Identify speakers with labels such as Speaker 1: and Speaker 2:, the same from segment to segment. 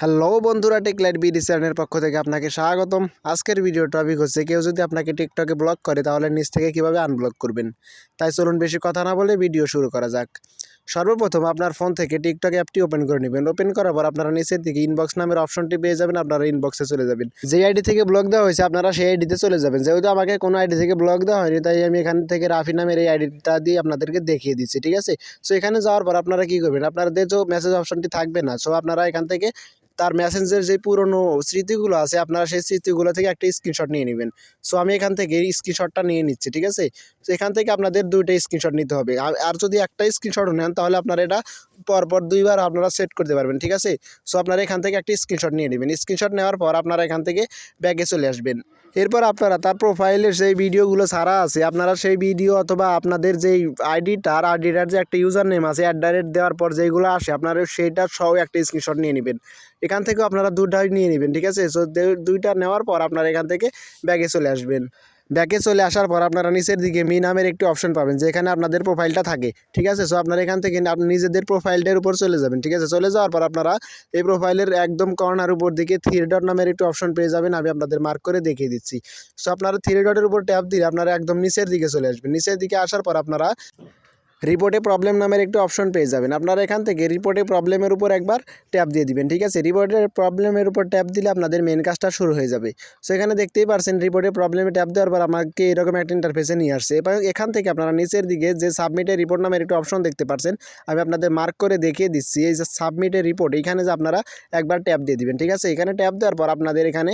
Speaker 1: Hello বন্ধুরা টেকলাইট BD চ্যানেলের পক্ষ থেকে আপনাকে স্বাগতম। আজকের ভিডিও টপিক হচ্ছে, কেউ যদি আপনাকে টিকটকে ব্লক করে, তাহলে নিচ থেকে কীভাবে আনব্লক করবেন? তাই চলুন বেশি কথা না বলে ভিডিও শুরু করা যাক। সর্বপ্রথম আপনার ফোন থেকে টিকটক অ্যাপটি ওপেন করে নেবেন। ওপেন করার পর আপনারা নিচের দিকে ইনবক্স নামের অপশনটি পেয়ে যাবেন, আপনারা ইনবক্সে চলে যাবেন। যে আইডি থেকে ব্লক দেওয়া হয়েছে, আপনারা সেই আইডিতে চলে যাবেন। যেহেতু আমাকে কোনো আইডি থেকে ব্লক দেওয়া হয়নি, তাই আমি এখান থেকে রাফি নামের এই আইডিটা দিয়ে আপনাদেরকে দেখিয়ে দিচ্ছি, ঠিক আছে? সো এখানে যাওয়ার পর আপনারা কী করবেন? আপনাদের যে মেসেজ অপশনটি থাকবে না সো আপনারা এখান থেকে তার মেসেঞ্জের যে পুরনো স্মৃতিগুলো আছে, আপনারা সেই স্মৃতিগুলো থেকে একটা স্ক্রিনশট নিয়ে নেবেন। সো আমি এখান থেকে স্ক্রিনশটটা নিয়ে নিচ্ছি, ঠিক আছে? তো এখান থেকে আপনাদের দুইটা স্ক্রিনশট নিতে হবে। আর যদি একটা স্ক্রিনশটও নেন, তাহলে আপনারা এটা পরপর দুইবার আপনারা সেট করতে পারবেন, ঠিক আছে? সো আপনারা এখান থেকে একটা স্ক্রিনশট নিয়ে নেবেন। স্ক্রিনশট নেওয়ার পর আপনারা এখান থেকে ব্যাগে চলে আসবেন। এরপর আপনারা তার প্রোফাইলের সেই ভিডিওগুলো ছাড়া আছে, আপনারা সেই ভিডিও অথবা আপনাদের যেই আইডিটার আইডিটার যে একটা ইউজার নেম আছে অ্যাট দ্য রেট দেওয়ার পর যেইগুলো আসে, আপনারা সেইটার সহ একটা স্ক্রিনশট নিয়ে নেবেন। এখান থেকেও আপনারা দুটাই নিয়ে নেবেন, ঠিক আছে? সো দুইটা নেওয়ার পর আপনারা এখান থেকে ব্যাগে চলে আসবেন। ব্যাকে চলে আসার পর আপনারা নিচের দিকে মি নামের একটি অপশন পাবেন, যেখানে আপনাদের প্রোফাইলটা থাকে, ঠিক আছে? সো আপনারা এখান থেকে আপনি নিজেদের প্রোফাইলটার উপর চলে যাবেন, ঠিক আছে? চলে যাওয়ার পর আপনারা এই প্রোফাইলের একদম কর্নার উপর দিকে থ্রি ডট নামের একটি অপশন পেয়ে যাবেন, আমি আপনাদের মার্ক করে দেখিয়ে দিচ্ছি। সো আপনারা থ্রি ডটের উপর ট্যাপ দিলে আপনারা একদম নিচের দিকে চলে আসবেন। নিচের দিকে আসার পর আপনারা রিপোর্টে প্রবলেম নামের একটি অপশন পেয়ে যাবেন। আপনারা এখান থেকে রিপোর্টে প্রবলেমের উপর একবার ট্যাপ দিয়ে দিবেন, ঠিক আছে? রিপোর্টের প্রবলেমের উপর ট্যাপ দিলে আপনাদের মেন কাজটা শুরু হয়ে যাবে। সো এখানে দেখতেই পারছেন রিপোর্টে প্রবলেমে ট্যাপ দেওয়ার পর আমাকে এরকম একটা ইন্টারফেসে নিয়ে আসছে। এবার এখান থেকে আপনারা নিচের দিকে যে সাবমিটের রিপোর্ট নামের একটি অপশন দেখতে পারছেন, আমি আপনাদের মার্ক করে দেখিয়ে দিচ্ছি। এই যে সাবমিটের রিপোর্ট এখানে যে আপনারা একবার ট্যাপ দিয়ে দিবেন, ঠিক আছে? এখানে ট্যাপ দেওয়ার পর আপনাদের এখানে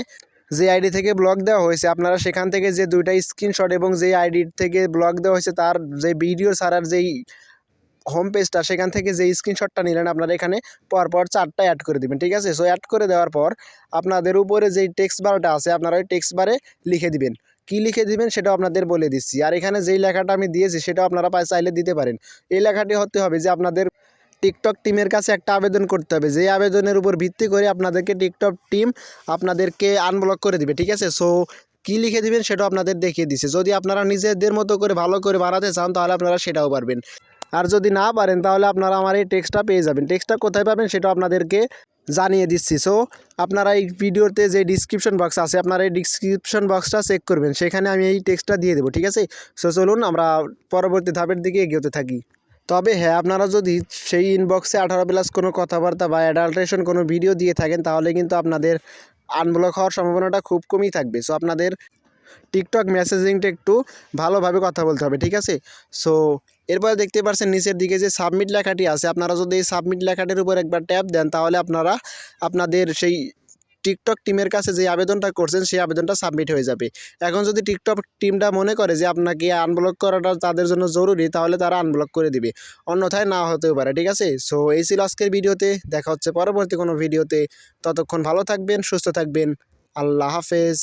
Speaker 1: যে আইডি থেকে ব্লক দেওয়া হয়েছে, আপনারা সেখান থেকে যে দুইটা স্ক্রিনশট এবং যে আইডি থেকে ব্লক দেওয়া হয়েছে, তার যে ভিডিও ছাড়ার যেই হোম পেজটা সেখান থেকে যে স্ক্রিনশটটা নিলেন, আপনারা এখানে পরপর চারটা অ্যাড করে দিবেন, ঠিক আছে? সো অ্যাড করে দেওয়ার পর আপনাদের উপরে যেই টেক্সট বারটা আছে, আপনারা ওই টেক্সট বারে লিখে দিবেন। কী লিখে দিবেন সেটাও আপনাদের বলে দিচ্ছি। আর এখানে যেই লেখাটা আমি দিয়েছি, সেটাও আপনারা চাইলে দিতে পারেন। এই লেখাটি হতে হবে যে আপনাদের টিকটক টিমের কাছে একটা আবেদন করতে হবে। যে আবেদনের উপর ভিত্তি করে আপনাদেরকে টিকটক টিম আপনাদেরকে আনব্লক করে দিবে, ঠিক আছে? সো কী লিখে দিবেন সেটাও আপনাদের দেখিয়ে দিচ্ছে যদি আপনারা নিজেদের মতো করে ভালো করে বানাতে চান, তাহলে আপনারা সেটাও পারবেন। আর যদি না পারেন, তাহলে আপনারা আমার এই টেক্সটটা পেয়ে যাবেন। টেক্সটটা কোথায় পাবেন সেটা আপনাদেরকে জানিয়ে দিচ্ছি। সো আপনারা এই ভিডিওতে যে ডিসক্রিপশন বক্স আছে, আপনারা এই ডিসক্রিপশন বক্সটা চেক করবেন। সেখানে আমি এই টেক্সটটা দিয়ে দেবো, ঠিক আছে? সো চলুন আমরা পরবর্তী ধাপের দিকে এগিয়ে থাকি। তবে হ্যাঁ আপনারা যদি সেই ইনবক্সে আঠারো প্লাস কোনো কথাবার্তা বা অ্যাডাল্ট্রেশন কোনো ভিডিও দিয়ে থাকেন, তাহলে কিন্তু আপনাদের আনব্লক হওয়ার সম্ভাবনাটা খুব কমই থাকবে। সো আপনাদের টিকটক মেসেজিংটা একটু ভালোভাবে কথা বলতে হবে, ঠিক আছে? সো এরপরে দেখতে পাচ্ছেন নিচের দিকে যে সাবমিট লেখাটি আছে। আপনারা যদি এই সাবমিট লেখাটির উপর একবার ট্যাপ দেন, তাহলে আপনারা, আপনাদের সেই টিকটক টিমের কাছে যে আবেদনটা করছেন, সেই আবেদনটা সাবমিট হয়ে যাবে। এখন যদি টিকটক টিমটা মনে করে যে আপনাকে আনব্লক করাটা তাদের জন্য জরুরি, তাহলে তারা আনব্লক করে দিবে। অন্যথায় না হতেও পারে, ঠিক আছে? সো এই ছিল আজকের ভিডিওতে। দেখা হচ্ছে পরবর্তী কোনো ভিডিওতে। ততক্ষণ ভালো থাকবেন, সুস্থ থাকবেন। আল্লাহ হাফেজ।